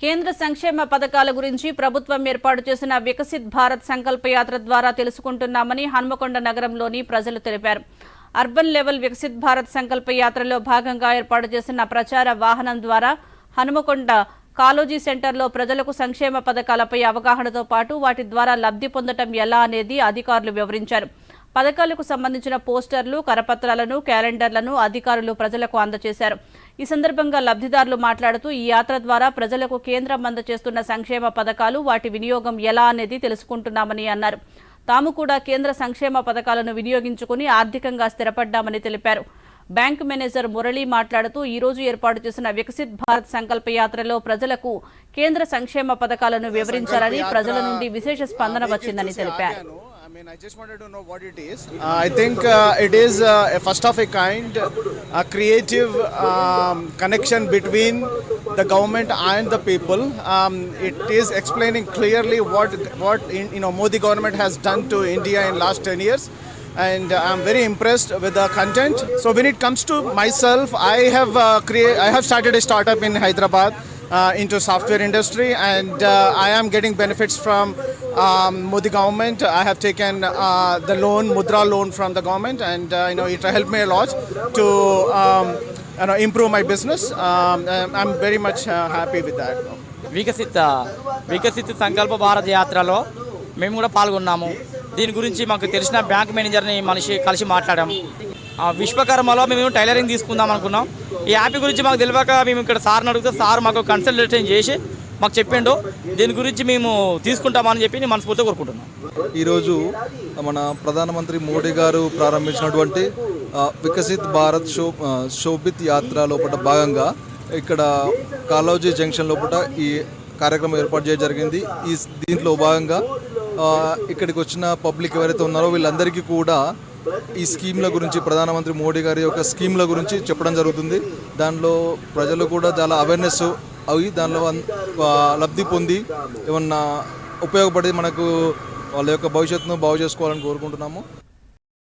కేంద్ర సంక్షేమ పథకాల గురించి ప్రభుత్వం ఏర్పాటు చేసిన వికసిత్ భారత్ సంకల్ప యాత్ర ద్వారా తెలుసుకుంటున్నామని హన్మకొండ నగరంలోని ప్రజలు తెలిపారు. అర్బన్ లెవెల్ వికసిత్ భారత్ సంకల్ప యాత్రలో భాగంగా ఏర్పాటు చేసిన ప్రచార వాహనం ద్వారా హనుమకొండ కాలోజీ సెంటర్లో ప్రజలకు సంక్షేమ పథకాలపై అవగాహనతో పాటు వాటి ద్వారా లబ్ధి పొందటం ఎలా అనేది అధికారులు వివరించారు. పథకాలకు సంబంధించిన పోస్టర్లు కరపత్రాలను క్యాలెండర్లను అధికారులు ప్రజలకు అందజేశారు. ఈ సందర్భంగా లబ్ధిదారులు మాట్లాడుతూ ఈ యాత్ర ద్వారా ప్రజలకు కేంద్రం అందజేస్తున్న సంక్షేమ పథకాలు వాటి వినియోగం ఎలా అనేది తెలుసుకుంటున్నామని అన్నారు. తాము కూడా కేంద్ర సంక్షేమ పథకాలను వినియోగించుకుని ఆర్థికంగా స్థిరపడ్డామని తెలిపారు. బ్యాంక్ మేనేజర్ మురళి మాట్లాడుతూ ఈ రోజు ఏర్పాటు చేసిన వికసిత్ భారత్ సంకల్ప యాత్రలో ప్రజలకు కేంద్ర సంక్షేమ పథకాలను వివరించాలని ప్రజల నుండి విశేష స్పందన వచ్చిందని తెలిపారు I mean, I just wanted to know what it is. Uh, I think uh, it is uh, a first of a kind, a creative um, connection between the government and the people. Um, it is explaining clearly what what in, you know Modi government has done to India in last 10 years. And uh, I'm very impressed with the content. So when it comes to myself, I have uh, create, I have started a startup in Hyderabad uh, into software industry and uh, I am getting benefits from um, Modi government. I have taken uh, the loan, Mudra loan from the government and uh, you know it helped me a lot to um, you know, improve my business. Um, I'm- I'm very much uh, happy with that. వికసిత వికసిత సంకల్ప భారత యాత్రలో మేము కూడా పాల్గొన్నాము దీని గురించి మాకు తెలిసిన బ్యాంక్ మేనేజర్ని మనిషి కలిసి మాట్లాడాం. ఆ విశ్వకర్మలో మేము టైలరింగ్ తీసుకుందాం అనుకున్నాం. ఈ యాప్ గురించి మాకు తెలియక మేము ఇక్కడ సార్ని అడిగితే సార్ మాకు కన్సల్టేషన్ చేసి మాకు చెప్పిండు. దీని గురించి మేము తీసుకుంటామని చెప్పి నేను మనస్ఫూర్తిగా కోరుకుంటున్నాం. ఈరోజు మన ప్రధానమంత్రి మోడీ గారు ప్రారంభించినటువంటి వికసిత్ భారత్ శో శోభిత్ యాత్ర లోపల భాగంగా ఇక్కడ కాలోజీ జంక్షన్ లోపల ఈ కార్యక్రమం ఏర్పాటు చేయడం జరిగింది. ఈ దీంట్లో భాగంగా ఇక్కడికి వచ్చిన పబ్లిక్ ఎవరైతే ఉన్నారో వీళ్ళందరికీ కూడా ఈ స్కీమ్ల గురించి ప్రధానమంత్రి మోడీ గారి యొక్క స్కీమ్ల గురించి చెప్పడం జరుగుతుంది. దానిలో ప్రజలు కూడా చాలా అవేర్నెస్ అవి దానిలో లబ్ధి పొంది ఏమన్నా ఉపయోగపడి మనకు వాళ్ళ యొక్క భవిష్యత్తును బాగు చేసుకోవాలని కోరుకుంటున్నాము.